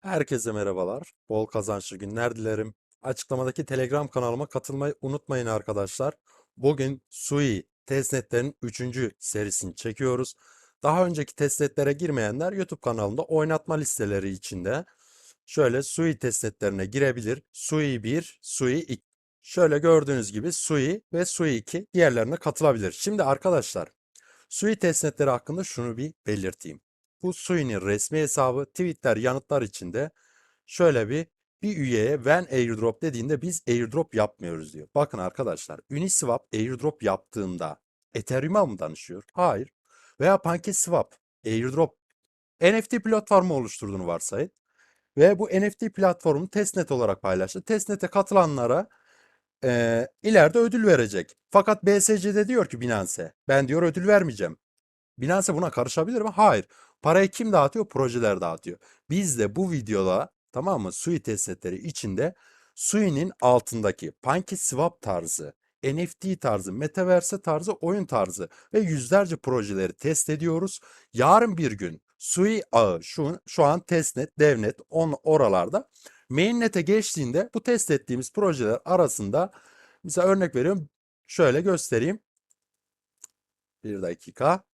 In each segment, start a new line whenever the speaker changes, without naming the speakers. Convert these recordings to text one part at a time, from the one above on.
Herkese merhabalar. Bol kazançlı günler dilerim. Açıklamadaki Telegram kanalıma katılmayı unutmayın arkadaşlar. Bugün Sui testnetlerin 3. serisini çekiyoruz. Daha önceki testnetlere girmeyenler YouTube kanalımda oynatma listeleri içinde şöyle Sui testnetlerine girebilir. Sui 1, Sui 2. Şöyle gördüğünüz gibi Sui ve Sui 2 diğerlerine katılabilir. Şimdi arkadaşlar Sui testnetleri hakkında şunu bir belirteyim. Bu Sui'nin resmi hesabı tweetler, yanıtlar içinde şöyle bir bir üyeye when airdrop dediğinde biz airdrop yapmıyoruz diyor. Bakın arkadaşlar Uniswap airdrop yaptığında Ethereum'a mı danışıyor? Hayır. Veya PancakeSwap airdrop NFT platformu oluşturduğunu varsayın. Ve bu NFT platformu testnet olarak paylaştı. Testnet'e katılanlara eee, ileride ödül verecek. Fakat BSC'de diyor ki Binance ben diyor ödül vermeyeceğim. Binance buna karışabilir mi? Hayır. Parayı kim dağıtıyor? Projeler dağıtıyor. Biz de bu videoda tamam mı Sui testnetleri içinde Sui'nin altındaki PancakeSwap tarzı, NFT tarzı, Metaverse tarzı, oyun tarzı ve yüzlerce projeleri test ediyoruz. Yarın bir gün Sui ağı şu, şu an testnet, devnet on, oralarda mainnet'e geçtiğinde bu test ettiğimiz projeler arasında mesela örnek veriyorum şöyle göstereyim. Bir dakika.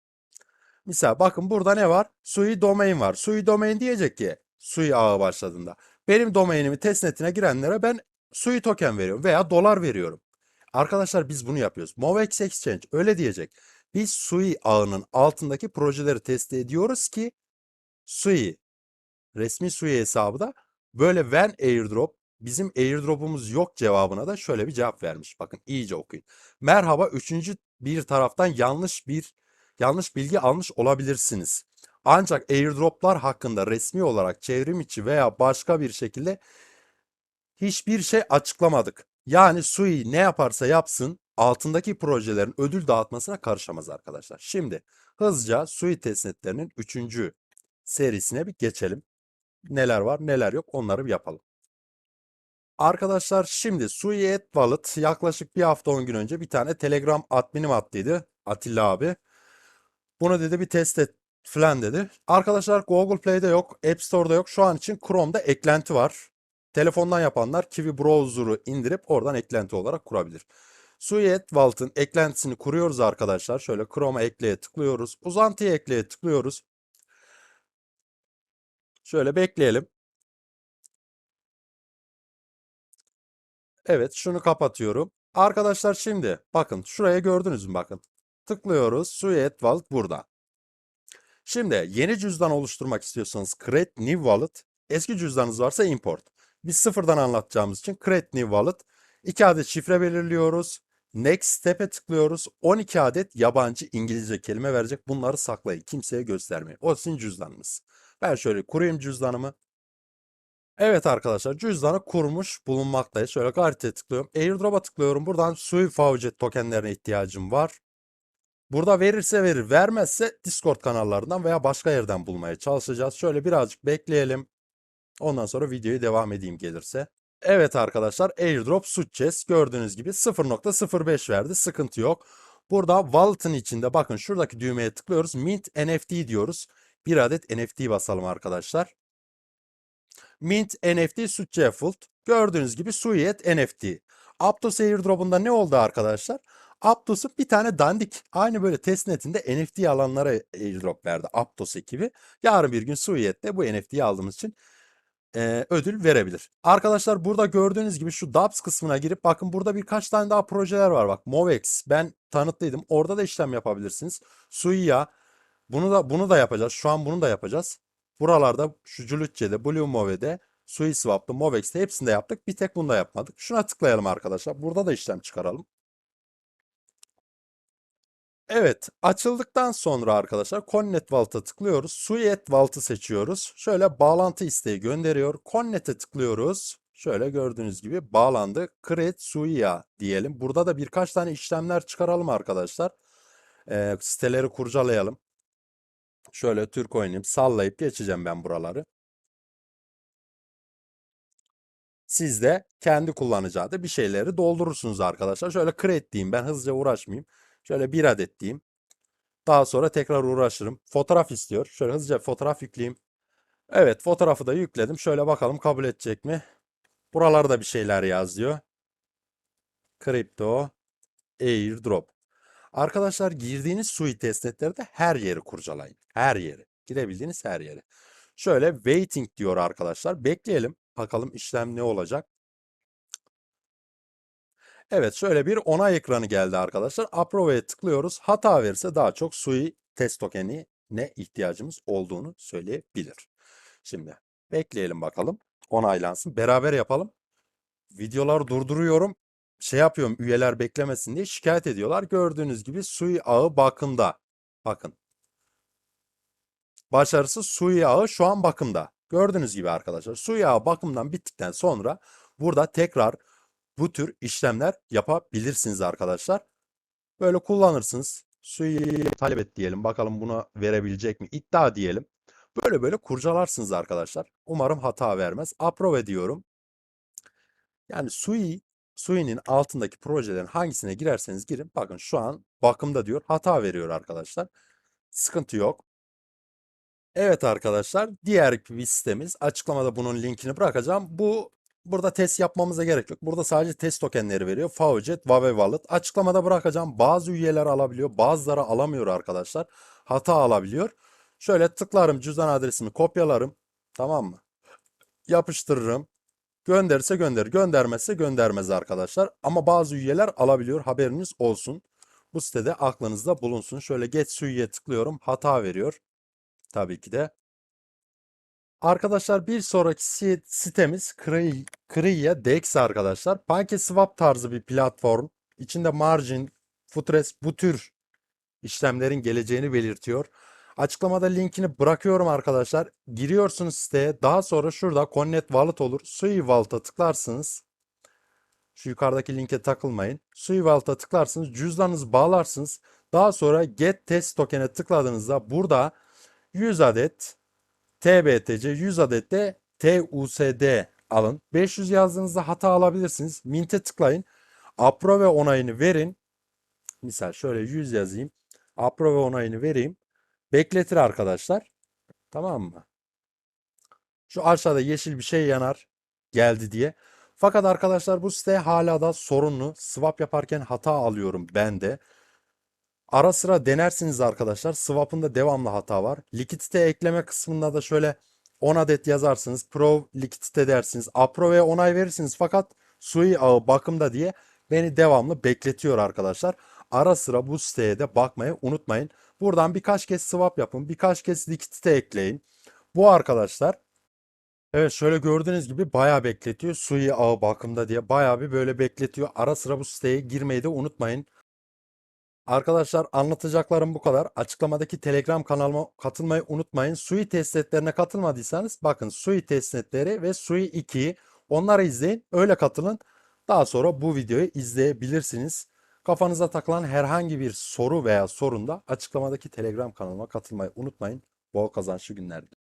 Misal bakın burada ne var? Sui domain var. Sui domain diyecek ki Sui ağı başladığında. Benim domainimi testnetine girenlere ben Sui token veriyorum veya dolar veriyorum. Arkadaşlar biz bunu yapıyoruz. Movex Exchange öyle diyecek. Biz Sui ağının altındaki projeleri test ediyoruz ki Sui resmi Sui hesabı da böyle when airdrop bizim airdrop'umuz yok cevabına da şöyle bir cevap vermiş. Bakın iyice okuyun. Merhaba üçüncü bir taraftan yanlış bir yanlış bilgi almış olabilirsiniz. Ancak airdroplar hakkında resmi olarak çevrim içi veya başka bir şekilde hiçbir şey açıklamadık. Yani Sui ne yaparsa yapsın altındaki projelerin ödül dağıtmasına karışamaz arkadaşlar. Şimdi hızlıca Sui testnetlerinin 3. serisine bir geçelim. Neler var neler yok onları bir yapalım. Arkadaşlar şimdi Sui et Wallet yaklaşık bir hafta 10 gün önce bir tane Telegram adminim attıydı Atilla abi. Bunu dedi bir test et falan dedi. Arkadaşlar Google Play'de yok, App Store'da yok. Şu an için Chrome'da eklenti var. Telefondan yapanlar Kiwi Browser'ı indirip oradan eklenti olarak kurabilir. Suiyet Wallet'ın eklentisini kuruyoruz arkadaşlar. Şöyle Chrome'a ekleye tıklıyoruz. Uzantıya ekleye tıklıyoruz. Şöyle bekleyelim. Evet şunu kapatıyorum. Arkadaşlar şimdi bakın şuraya gördünüz mü bakın. Tıklıyoruz. Suiyet Wallet burada. Şimdi yeni cüzdan oluşturmak istiyorsanız Create New Wallet. Eski cüzdanınız varsa import. Biz sıfırdan anlatacağımız için Create New Wallet. 2 adet şifre belirliyoruz. Next Step'e tıklıyoruz. 12 adet yabancı İngilizce kelime verecek. Bunları saklayın. Kimseye göstermeyin. O sizin cüzdanınız. Ben şöyle kurayım cüzdanımı. Evet arkadaşlar cüzdanı kurmuş bulunmaktayız. Şöyle gariteye tıklıyorum. Airdrop'a tıklıyorum. Buradan Sui Faucet tokenlerine ihtiyacım var. Burada verirse verir, vermezse Discord kanallarından veya başka yerden bulmaya çalışacağız. Şöyle birazcık bekleyelim. Ondan sonra videoyu devam edeyim gelirse. Evet arkadaşlar airdrop Suitchess gördüğünüz gibi 0.05 verdi. Sıkıntı yok. Burada wallet'ın içinde bakın şuradaki düğmeye tıklıyoruz. Mint NFT diyoruz. Bir adet NFT basalım arkadaşlar. Mint NFT Suitchess Gördüğünüz gibi Suiyet NFT. Aptos airdrop'unda ne oldu arkadaşlar? Aptos'un bir tane dandik aynı böyle testnetinde NFT alanlara airdrop verdi Aptos ekibi. Yarın bir gün Suiyet'te bu NFT'yi aldığımız için e, ödül verebilir. Arkadaşlar burada gördüğünüz gibi şu Dapps kısmına girip bakın burada birkaç tane daha projeler var bak. Movex ben tanıtlıydım. Orada da işlem yapabilirsiniz. Suya bunu da bunu da yapacağız. Şu an bunu da yapacağız. Buralarda şu Julutce'de, Blue Move'de, SuiSwap'ta, Movex'te hepsinde yaptık. Bir tek bunda yapmadık. Şuna tıklayalım arkadaşlar. Burada da işlem çıkaralım. Evet, açıldıktan sonra arkadaşlar Connet Vault'a tıklıyoruz. Suiyet Vault'ı seçiyoruz. Şöyle bağlantı isteği gönderiyor. Connet'e tıklıyoruz. Şöyle gördüğünüz gibi bağlandı. Create Suya diyelim. Burada da birkaç tane işlemler çıkaralım arkadaşlar. Ee, siteleri kurcalayalım. Şöyle Türk oynayayım. Sallayıp geçeceğim ben buraları. Siz de kendi kullanıcı adı bir şeyleri doldurursunuz arkadaşlar. Şöyle create diyeyim. Ben hızlıca uğraşmayayım. Şöyle bir adet diyeyim. Daha sonra tekrar uğraşırım. Fotoğraf istiyor. Şöyle hızlıca fotoğraf yükleyeyim. Evet fotoğrafı da yükledim. Şöyle bakalım kabul edecek mi? Buralarda bir şeyler yazıyor. Kripto airdrop. Arkadaşlar girdiğiniz sui testnetlerde her yeri kurcalayın. Her yeri. Girebildiğiniz her yeri. Şöyle waiting diyor arkadaşlar. Bekleyelim. Bakalım işlem ne olacak. Evet şöyle bir onay ekranı geldi arkadaşlar. Approve'ye tıklıyoruz. Hata verirse daha çok sui test tokeni ne ihtiyacımız olduğunu söyleyebilir. Şimdi bekleyelim bakalım. Onaylansın. Beraber yapalım. Videoları durduruyorum. Şey yapıyorum üyeler beklemesin diye şikayet ediyorlar. Gördüğünüz gibi sui ağı bakımda. Bakın. Başarısız sui ağı şu an bakımda. Gördüğünüz gibi arkadaşlar. Sui ağı bakımdan bittikten sonra burada tekrar bu tür işlemler yapabilirsiniz arkadaşlar. Böyle kullanırsınız. Suyu talep et diyelim. Bakalım buna verebilecek mi? İddia diyelim. Böyle böyle kurcalarsınız arkadaşlar. Umarım hata vermez. Approve diyorum. Yani Sui, Sui'nin altındaki projelerin hangisine girerseniz girin. Bakın şu an bakımda diyor. Hata veriyor arkadaşlar. Sıkıntı yok. Evet arkadaşlar, diğer bir sitemiz. Açıklamada bunun linkini bırakacağım. Bu burada test yapmamıza gerek yok. Burada sadece test tokenleri veriyor. Faucet, Vave Wallet. Açıklamada bırakacağım. Bazı üyeler alabiliyor, bazıları alamıyor arkadaşlar. Hata alabiliyor. Şöyle tıklarım cüzdan adresimi kopyalarım. Tamam mı? Yapıştırırım. Gönderirse gönderir, göndermezse göndermez arkadaşlar. Ama bazı üyeler alabiliyor. Haberiniz olsun. Bu sitede aklınızda bulunsun. Şöyle Get Sui'ye tıklıyorum. Hata veriyor. Tabii ki de. Arkadaşlar bir sonraki si- sitemiz Kri- Kriya DEX arkadaşlar. PancakeSwap tarzı bir platform. İçinde margin, footrest bu tür işlemlerin geleceğini belirtiyor. Açıklamada linkini bırakıyorum arkadaşlar. Giriyorsunuz siteye. Daha sonra şurada Connect Wallet olur. Sui Wallet'a tıklarsınız. Şu yukarıdaki linke takılmayın. Sui Wallet'a tıklarsınız. Cüzdanınızı bağlarsınız. Daha sonra Get Test Token'e tıkladığınızda burada 100 adet TBTC, 100 adet de TUSD alın. 500 yazdığınızda hata alabilirsiniz. Mint'e tıklayın. Approve onayını verin. Misal şöyle 100 yazayım. Approve onayını vereyim. Bekletir arkadaşlar. Tamam mı? Şu aşağıda yeşil bir şey yanar. Geldi diye. Fakat arkadaşlar bu site hala da sorunlu. Swap yaparken hata alıyorum ben de. Ara sıra denersiniz arkadaşlar. Swap'ın devamlı hata var. Likidite ekleme kısmında da şöyle 10 adet yazarsınız. Pro likidite dersiniz. Approve'ye onay verirsiniz. Fakat Sui ağı bakımda diye beni devamlı bekletiyor arkadaşlar. Ara sıra bu siteye de bakmayı unutmayın. Buradan birkaç kez swap yapın. Birkaç kez likidite ekleyin. Bu arkadaşlar Evet şöyle gördüğünüz gibi bayağı bekletiyor. Sui ağı bakımda diye bayağı bir böyle bekletiyor. Ara sıra bu siteye girmeyi de unutmayın. Arkadaşlar anlatacaklarım bu kadar. Açıklamadaki Telegram kanalıma katılmayı unutmayın. Sui testnetlerine katılmadıysanız bakın Sui testnetleri ve Sui 2'yi onları izleyin. Öyle katılın. Daha sonra bu videoyu izleyebilirsiniz. Kafanıza takılan herhangi bir soru veya sorunda açıklamadaki Telegram kanalıma katılmayı unutmayın. Bol kazançlı günler.